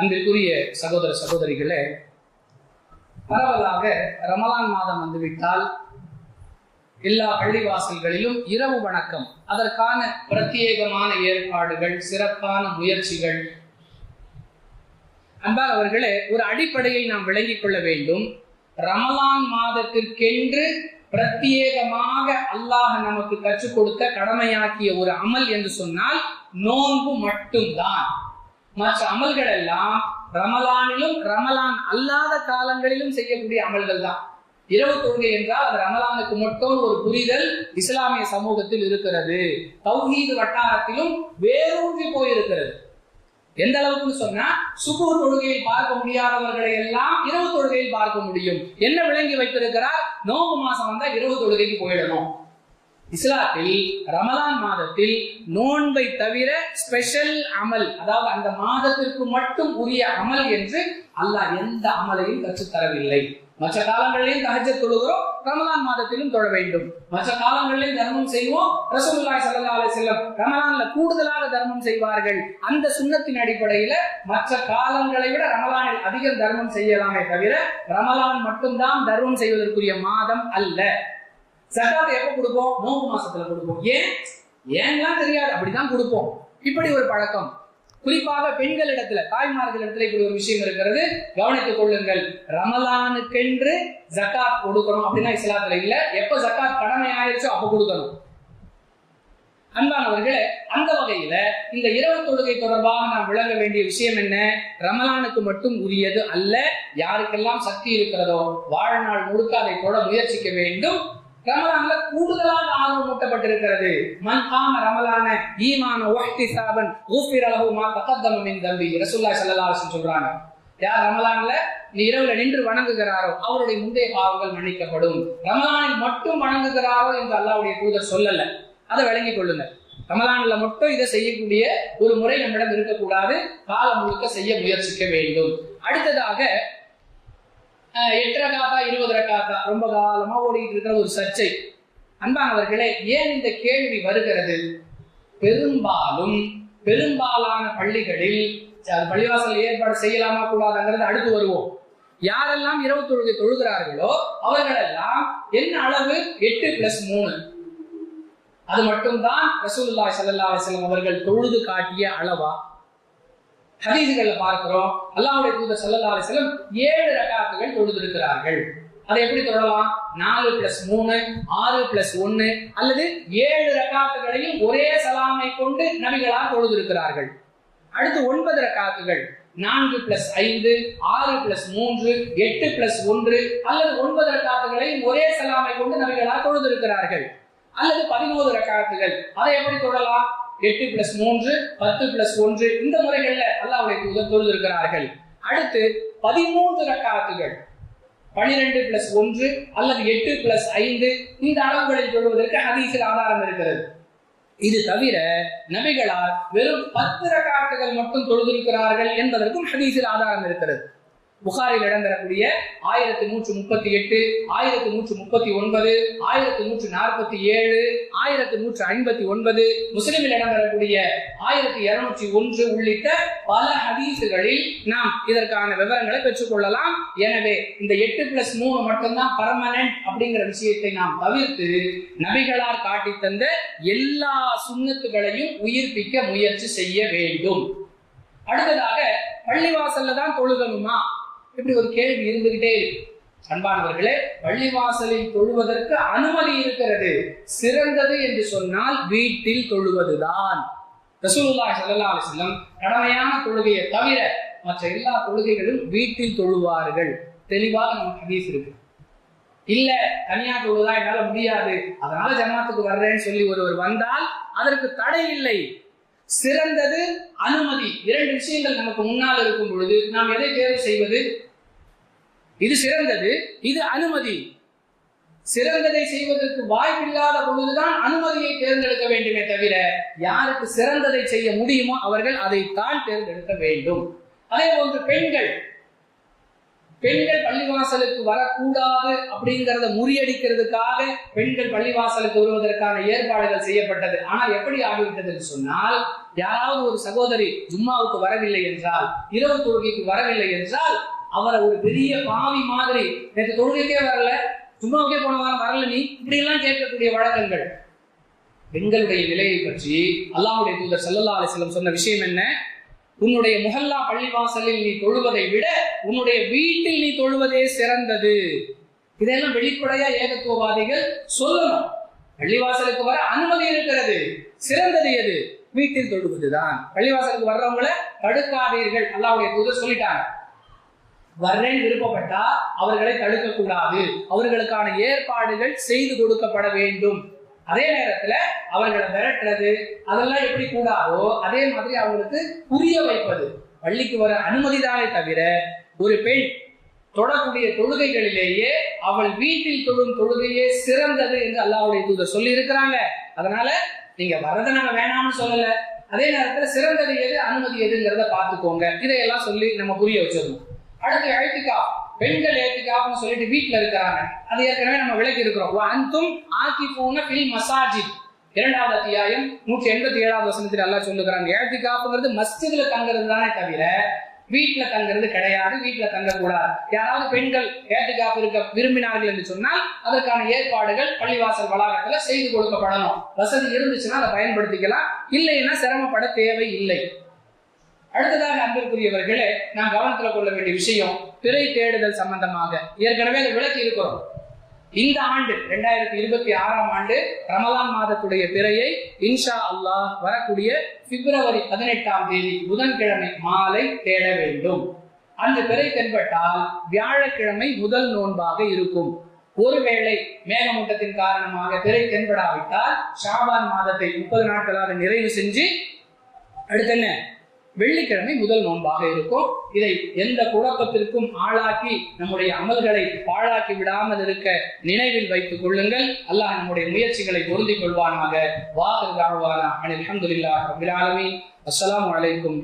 அன்பிற்குரிய சகோதர சகோதரிகளே பரவலாக ரமலான் மாதம் வந்துவிட்டால் எல்லா பள்ளிவாசல்களிலும் இரவு வணக்கம். அதற்கான பிரத்யேகமான ஏற்பாடுகள் சிறப்பான முயற்சிகள். அன்பாக அவர்களே ஒரு அடிப்படையை நாம் விளங்கிக் கொள்ள வேண்டும். ரமலான் மாதத்திற்கென்று பிரத்யேகமாக அல்லாஹ் நமக்கு கற்றுக் கொடுத்த கடமையாக்கிய ஒரு அமல் என்று சொன்னால் நோன்பு மட்டும்தான். மற்ற அமல்கள் எல்லாம் ரமலானிலும் ரமலான் அல்லாத காலங்களிலும் செய்யக்கூடிய அமல்கள் தான். இரவு தொழுகை என்றால் அது ரமலானுக்கு மட்டும் ஒரு புரிதல் இஸ்லாமிய சமூகத்தில் இருக்கிறது. தௌஹீது வட்டாரத்திலும் வேரூன்றி போயிருக்கிறது. எந்த அளவுக்குன்னு சொன்னா சுபு தொழுகையில் பார்க்க முடியாதவர்களை எல்லாம் இரவு தொழுகையில் பார்க்க முடியும். என்ன விளங்கி வைத்திருக்கிறார்? நோம்பு மாசம் வந்தா இரவு தொழுகைக்கு போயிடணும். இஸ்லாத்தில் ரமலான் மாதத்தில் நோன்பை தவிர ஸ்பெஷல் அமல் அதாவது அந்த மாதத்திற்கு மட்டும் உரிய அமல் என்று அல்லாஹ் எந்த அமலையும் கற்றுத்தரவில்லை. மற்ற காலங்களிலும் தகஜ தொழுகிறோம் ரமலான் மாதத்திலும் தொழ வேண்டும். மற்ற காலங்களிலும் தர்மம் செய்வோம் ரசமுல்லாய் சல்லா அலி செல்லம் ரமலான்ல கூடுதலாக தர்மம் செய்வார்கள். அந்த சுண்ணத்தின் அடிப்படையில மற்ற காலங்களை விட ரமலானில் அதிகம் தர்மம் செய்யலாமே தவிர ரமலான் மட்டும்தான் தர்மம் செய்வதற்குரிய மாதம் அல்ல. சக்காத்தை எப்ப கொடுப்போம்? நோம்பு மாசத்துல கொடுப்போம். ஏன்? ஏன்லாம் தெரியாது. அப்படிதான் கொடுப்போம். இப்படி ஒரு பழக்கம். குறிப்பாக பெண்களிடத்துல தாய்மார்களிடத்துல இப்படி ஒரு விஷயம் இருக்கிறது. கவனித்துக் கொள்ளுங்கள். ரமலானுக்கென்று ஜக்காத் கொடுக்கணும் அப்படின்னா இஸ்லாத்துல இல்ல. எப்ப ஜக்காத் கடமை ஆயிடுச்சோ அப்ப கொடுக்கணும். அன்பானவர்களே அந்த வகையில இந்த இரவு தொழுகை தொடர்பாக நாம் விளங்க வேண்டிய விஷயம் என்ன? ரமலானுக்கு மட்டும் உரியது அல்ல யாருக்கெல்லாம் சக்தி இருக்கிறதோ வாழ்நாள் முழுக்க அதை போட முயற்சிக்க வேண்டும். ரமலான்ல கூடுதலாக ஆர்வம் ஊட்டப்பட்டிருக்கிறது மன் காம ரமலான ஈமான ஒஹ்தி சாபன் ஊஃபிர் அலஹு மா தகத்தம தம்பி. ரசுல்லா ஸல்லல்லாஹு சொல்றாங்க. யார் ரமலான்ல நீ இரவுல நின்று வணங்குகிறாரோ அவருடைய முந்தைய பாவங்கள் மன்னிக்கப்படும். ரமலானில் மட்டும் வணங்குகிறாரோ என்று அல்லாவுடைய தூதர் சொல்லல. அதை விளங்கிக் கொள்ளுங்க ரமலான்ல மட்டும் இதை செய்யக்கூடிய ஒரு முறை நம்மிடம் இருக்கக்கூடாது. காலம் முழுக்க செய்ய முயற்சிக்க வேண்டும். அடுத்ததாக எட்டு ரகாத்தா இருபது ரகாத்தா ரொம்ப காலமா ஓடிட்டு இருக்கிற ஒரு சர்ச்சை. அன்பானவர்களே ஏன் இந்த கேள்வி வருகிறது? பெரும்பாலும் பெரும்பாலான பள்ளிகளில் பள்ளிவாசல் ஏற்பாடு செய்யலாமா கூடாதுங்கிறது அடுத்து வருவோம். யாரெல்லாம் இரவு தொழுகை தொழுகிறார்களோ அவர்களெல்லாம் என்ன அளவு? எட்டு பிளஸ் மூணு. அது மட்டும்தான் ரசூலுல்லாஹி சல்லா அலிஸ்லாம் அவர்கள் தொழுது காட்டிய அளவா? ஹதீசுகள்ல பார்க்கிறோம் அல்லாவுடைய தூதர் சல்லா அலைஹி ஏழு ரகாத்துகள் தொழுதிருக்கிறார்கள். அதை எப்படி தொடரலாம்? நாலு பிளஸ் மூணு ஆறு பிளஸ் ஒன்னு அல்லது ஏழு ரகாத்துகளையும் ஒரே சலாமை கொண்டு நபிகளால் தொழுதிருக்கிறார்கள். அடுத்து ஒன்பது ரகாத்துகள் நான்கு பிளஸ் ஐந்து ஆறு பிளஸ் மூன்று எட்டு பிளஸ் ஒன்று அல்லது ஒன்பது ரகாத்துகளையும் ஒரே சலாமை கொண்டு நபிகளால் தொழுதிருக்கிறார்கள். அல்லது பதினோரு ரக்காத்துகள். அதை எப்படி தொடலாம் எட்டு பிளஸ் மூன்று பத்து பிளஸ் ஒன்று இந்த முறைகள்ல அல்லாவுடைய தூதர் தொழுதிருக்கிறார்கள். அடுத்து பதிமூன்று ரக்காத்துகள். பனிரெண்டு பிளஸ் ஒன்று அல்லது எட்டு பிளஸ் ஐந்து இந்த அளவுகளில் தொழுவதற்கு ஹதீஸில் ஆதாரம் இருக்கிறது. இது தவிர நபிகளார் வெறும் பத்து ரக்காத்துகள் மட்டும் தொழுதிருக்கிறார்கள் என்பதற்கும் ஹதீஸில் ஆதாரம் இருக்கிறது. புகாரில் இடம்பெறக்கூடிய ஆயிரத்தி நூற்று முப்பத்தி எட்டு ஆயிரத்தி நூற்று முப்பத்தி ஒன்பது ஆயிரத்தி நூற்று நாற்பத்தி ஏழு ஆயிரத்தி நூற்று ஐம்பத்தி ஒன்பது முஸ்லிமில் இடம்பெறக்கூடிய ஆயிரத்தி இருநூற்றி ஒன்று உள்ளிட்ட பல ஹதீசுகளில் நாம் இதற்கான விவரங்களை பெற்றுக்கொள்ளலாம். எனவே இந்த எட்டு பிளஸ் மூணு மட்டும்தான் பர்மனன்ட் அப்படிங்கிற விஷயத்தை நாம் தவிர்த்து நபிகளார் காட்டி தந்த எல்லா சுண்ணத்துகளையும் உயிர்ப்பிக்க முயற்சி செய்ய வேண்டும். அடுத்ததாக பள்ளிவாசல்ல தான் தொழுகணுமா? இப்படி ஒரு கேள்வி இருந்துகிட்டே இருக்கு. அன்பானவர்களே பள்ளிவாசலில் தொழுவதற்கு அனுமதி இருக்கிறது. சிறந்தது என்று சொன்னால் வீட்டில் தொழுவதுதான். ரசூலுல்லா சல்லா அலிஸ்லம் கடமையான தொழுகையை தவிர மற்ற எல்லா தொழுகைகளும் வீட்டில் தொழுவார்கள். தெளிவாக நமக்கு ஹதீஸ் இருக்கு. இல்ல தனியா தொழுதா என்னால முடியாது. அதனால ஜமாத்துக்கு வர்றேன்னு சொல்லி ஒருவர் வந்தால் அதற்கு தடை இல்லை. சிறந்தது அனுமதி. இரண்டு விஷயங்கள் நமக்கு முன்னால் இருக்கும் பொழுது நாம் எதை தேர்வு செய்வது? இது சிறந்தது இது அனுமதி. சிறந்ததை செய்வதற்கு வாய்ப்பில்லாத பொழுதுதான் அனுமதியை தேர்ந்தெடுக்க வேண்டுமே தவிர யாருக்கு சிறந்ததை செய்ய முடியுமோ அவர்கள் அதைத்தான் தேர்ந்தெடுக்க வேண்டும். அதே போன்று பெண்கள் பெண்கள் பள்ளிவாசலுக்கு வரக்கூடாது அப்படிங்கிறத முறியடிக்கிறதுக்காக பெண்கள் பள்ளிவாசலுக்கு வருவதற்கான ஏற்பாடுகள் செய்யப்பட்டது. ஆனால் எப்படி ஆகிவிட்டது சொன்னால் யாராவது ஒரு சகோதரி ஜும்மாவுக்கு வரவில்லை என்றால் இரவு தொழுகைக்கு வரவில்லை என்றால் அவரை ஒரு பெரிய பாவி மாதிரி. நேற்று தொழுகைக்கே வரல. சும்மாவுக்கே போன வாரம் வரல நீ. இப்படி எல்லாம் கேட்கக்கூடிய வழக்கங்கள். பெண்களுடைய நிலையை பற்றி அல்லாவுடைய தூதர் சல்லல்லா அலிஸ்லம் சொன்ன விஷயம் என்ன? உன்னுடைய முஹல்லா பள்ளிவாசலில் நீ தொழுவதை விட உன்னுடைய வீட்டில் நீ தொழுவதே சிறந்தது. இதெல்லாம் வெளிப்படையா ஏகத்துவவாதிகள் சொல்லணும். பள்ளிவாசலுக்கு வர அனுமதி இருக்கிறது. சிறந்தது எது? வீட்டில் தொழுவதுதான். பள்ளிவாசலுக்கு வர்றவங்கள தடுக்காதீர்கள். அல்லாவுடைய தூதர் சொல்லிட்டாங்க வர்றேன் விருப்பப்பட்டா அவர்களை தடுக்க கூடாது அவர்களுக்கான ஏற்பாடுகள் செய்து கொடுக்கப்பட வேண்டும். அதே நேரத்துல அவர்களை விரட்டுறது அதெல்லாம் எப்படி கூடாதோ அதே மாதிரி அவங்களுக்கு புரிய வைப்பது. பள்ளிக்கு வர அனுமதி தானே தவிர ஒரு பெண் தொடக்கூடிய தொழுகைகளிலேயே அவள் வீட்டில் தொழும் தொழுகையே சிறந்தது என்று அல்லாவுடைய தூதர் சொல்லி இருக்கிறாங்க அதனால நீங்க வரதை நாங்க வேணாம்னு சொல்லல. அதே நேரத்துல சிறந்தது எது அனுமதி எதுங்கிறத பார்த்துக்கோங்க. இதையெல்லாம் சொல்லி நம்ம புரிய வச்சிடணும். அடுத்து எழுத்துக்கா பெண்கள் ஏத்துக்காப்னு சொல்லிட்டு வீட்டில் இருக்கிறாங்க. அது ஏற்கனவே நம்ம விளக்கி இருக்கிறோம். அந்தும் ஆக்கி போன பில் மசாஜித். இரண்டாவது அத்தியாயம் நூற்றி எண்பத்தி ஏழாவது வசனத்தில் எல்லாம் சொல்லுகிறாங்க ஏத்திகாப்புங்கிறது மஸ்ஜிதில் தங்குறது தானே தவிர வீட்டில் தங்குறது கிடையாது வீட்டில் தங்கக்கூடாது. யாராவது பெண்கள் ஏத்திகாப்பு இருக்க விரும்பினார்கள் என்று சொன்னால் அதற்கான ஏற்பாடுகள் பள்ளிவாசல் வளாகத்தில் செய்து கொடுக்கப்படணும். வசதி இருந்துச்சுன்னா அதை பயன்படுத்திக்கலாம். இல்லைன்னா சிரமப்பட தேவை இல்லை அடுத்ததாக அன்பிற்குரியவர்களே நாம் கவனத்துல கொள்ள வேண்டிய விஷயம் பிறை தேடுதல் சம்பந்தமாக. ஏற்கனவே அதை விளக்கி இருக்கிறோம். இந்த ஆண்டு ரெண்டாயிரத்தி இருபத்தி ஆறாம் ஆண்டு ரமலான் மாதத்துடைய பிறையை இன்ஷா அல்லாஹ் வரக்கூடிய பிப்ரவரி பதினெட்டாம் தேதி புதன்கிழமை மாலை தேட வேண்டும். அந்த பிறை தென்பட்டால் வியாழக்கிழமை முதல் நோன்பாக இருக்கும். ஒருவேளை மேகமூட்டத்தின் காரணமாக பிறை தென்படாவிட்டால் ஷாபான் மாதத்தை முப்பது நாட்களாக நிறைவு செஞ்சு அடுத்து என்ன? வெள்ளிக்கிழமை முதல் நோன்பாக இருக்கும். இதை எந்த குழப்பத்திற்கும் ஆளாக்கி நம்முடைய அமல்களை பாழாக்கி விடாமல் இருக்க நினைவில் வைத்துக் கொள்ளுங்கள். அல்லாஹ் நம்முடைய முயற்சிகளை பொருந்திக் கொள்வானாக. வாஹர் தாழ்வானா அனில் அஹமதுல்லாஹ் ரபில் ஆலமீன். அஸ்ஸலாமு அலைக்கும்